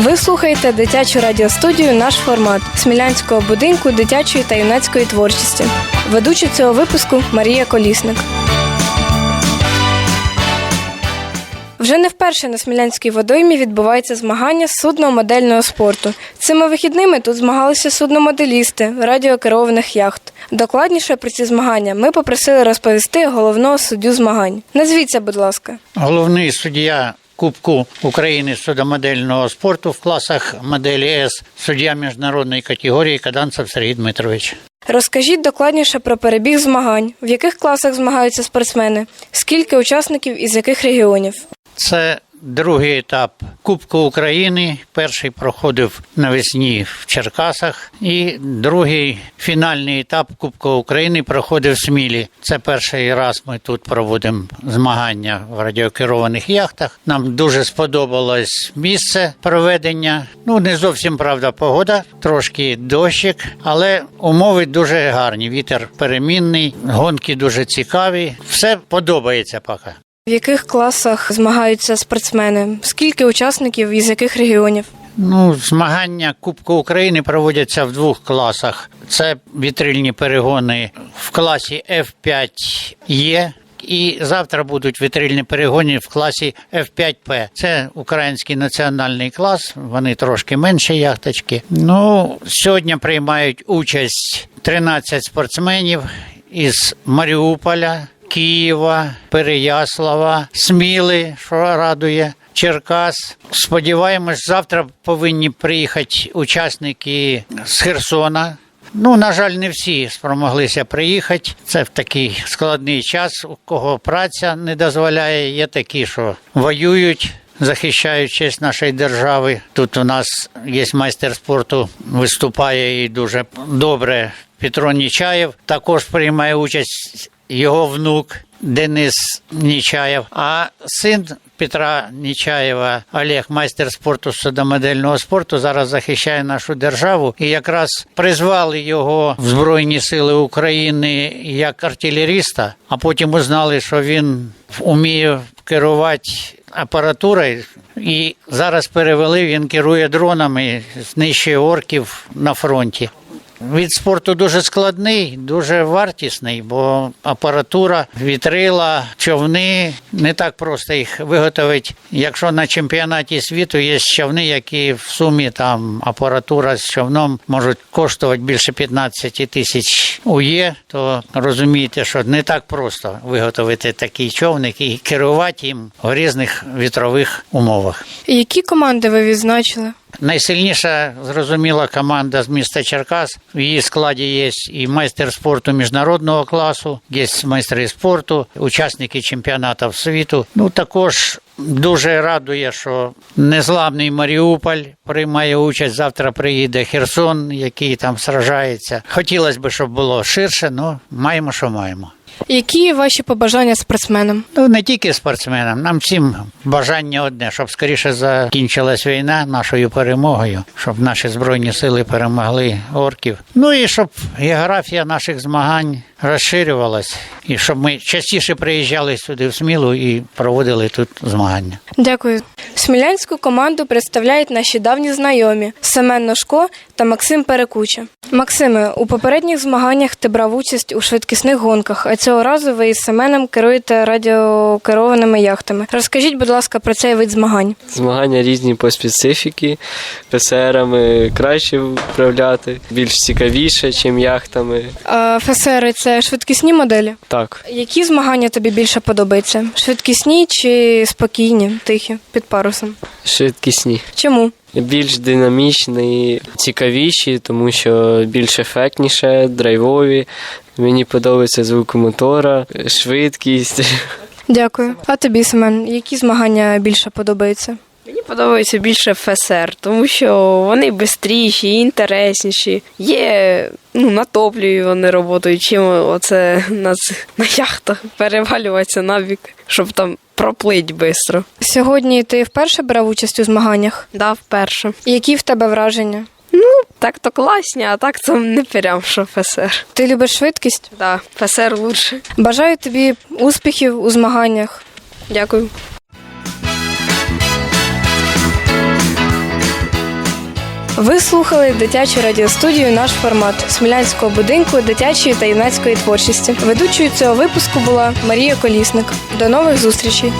Ви слухаєте дитячу радіостудію Наш формат Смілянського будинку дитячої та юнацької творчості. Ведуча цього випуску Марія Колісник. Вже не вперше на Смілянській водоймі відбуваються змагання судно-модельного спорту. Цими вихідними тут змагалися судномоделісти радіокерованих яхт. Докладніше про ці змагання ми попросили розповісти головного суддю змагань. Назвіться, будь ласка. Головний суддя Кубку України з судомодельного спорту в класах моделі С, суддя міжнародної категорії Каданцев Сергій Дмитрович. Розкажіть докладніше про перебіг змагань, в яких класах змагаються спортсмени, скільки учасників із яких регіонів. Це другий етап Кубку України. Перший проходив навесні в Черкасах, і другий фінальний етап Кубку України проходив в Смілі. Це перший раз ми тут проводимо змагання в радіокерованих яхтах. Нам дуже сподобалось місце проведення. Ну не зовсім правда погода, трошки дощик, але умови дуже гарні. Вітер перемінний, гонки дуже цікаві. Все подобається поки. В яких класах змагаються спортсмени? Скільки учасників із яких регіонів? Ну, змагання Кубку України проводяться в двох класах. Це вітрильні перегони в класі F5Е. І завтра будуть вітрильні перегони в класі F5P. Це український національний клас. Вони трошки менші яхточки. Ну сьогодні приймають участь 13 спортсменів із Маріуполя, Києва, Переяслава, Сміли, що радує. Черкас. Сподіваємось, завтра повинні приїхати учасники з Херсона. Ну, на жаль, не всі спромоглися приїхати. Це в такий складний час, у кого праця не дозволяє. Є такі, що воюють. Захищають честь нашої держави. Тут у нас є майстер спорту, виступає і дуже добре. Петро Нічаєв також приймає участь його внук Денис Нічаєв. А син Петра Нічаєва Олег, майстер спорту судомодельного спорту, зараз захищає нашу державу. І якраз призвали його в Збройні Сили України як артилеріста, а потім узнали, що він вміє керувати апаратурою. І зараз перевели, він керує дронами, знищує орків на фронті. Від спорту дуже складний, дуже вартісний, бо апаратура, вітрила, човни не так просто їх виготовити. Якщо на чемпіонаті світу є човни, які в сумі там апаратура з човном можуть коштувати більше 15 тисяч УЄ, то розумієте, що не так просто виготовити такий човник і керувати їм в різних вітрових умовах. Які команди ви відзначили? Найсильніша зрозуміла команда з міста Черкас. В її складі є і майстер спорту міжнародного класу, є майстри спорту, учасники чемпіонатів світу. Ну також дуже радує, що незламний Маріуполь приймає участь. Завтра приїде Херсон, який там сражається. Хотілося б, щоб було ширше, але маємо, що маємо. Які ваші побажання спортсменам? Ну не тільки спортсменам, нам всім бажання одне, щоб скоріше закінчилась війна нашою перемогою, щоб наші збройні сили перемогли орків. Ну і щоб географія наших змагань розширювалась, і щоб ми частіше приїжджали сюди в Смілу і проводили тут змагання. Дякую. Смілянську команду представляють наші давні знайомі Семен Ножко та Максим Перекуча. Максиме, у попередніх змаганнях ти брав участь у швидкісних гонках, а цього разу ви із Семеном керуєте радіокерованими яхтами. Розкажіть, будь ласка, про цей вид змагань. Змагання різні по специфіки. ПСРами краще вправляти, більш цікавіше, ніж яхтами. А ФСР це швидкісні моделі. Так, Які змагання тобі більше подобаються? Швидкісні чи спокійні, тихі, під парусом? швидкісні. Чому? Більш динамічні, цікавіші, тому що більш ефектніше, драйвові. Мені подобається звук мотора, швидкість. Дякую. А тобі, Семен, які змагання більше подобаються? Мені подобається більше ФСР, тому що вони швидші, інтересніші. Є ну, на вони працюють, чим оце на, на яхтах перевалюватися набік, щоб там проплить швидко. Сьогодні ти вперше брав участь у змаганнях? Да, вперше. Які в тебе враження? Так то класні, а так це не прям що ФСР. Ти любиш швидкість? Да, ФСР лучше. Бажаю тобі успіхів у змаганнях. Дякую. Ви слухали дитячу радіостудію Наш формат Смілянського будинку дитячої та юнацької творчості. Ведучою цього випуску була Марія Колісник. До нових зустрічей!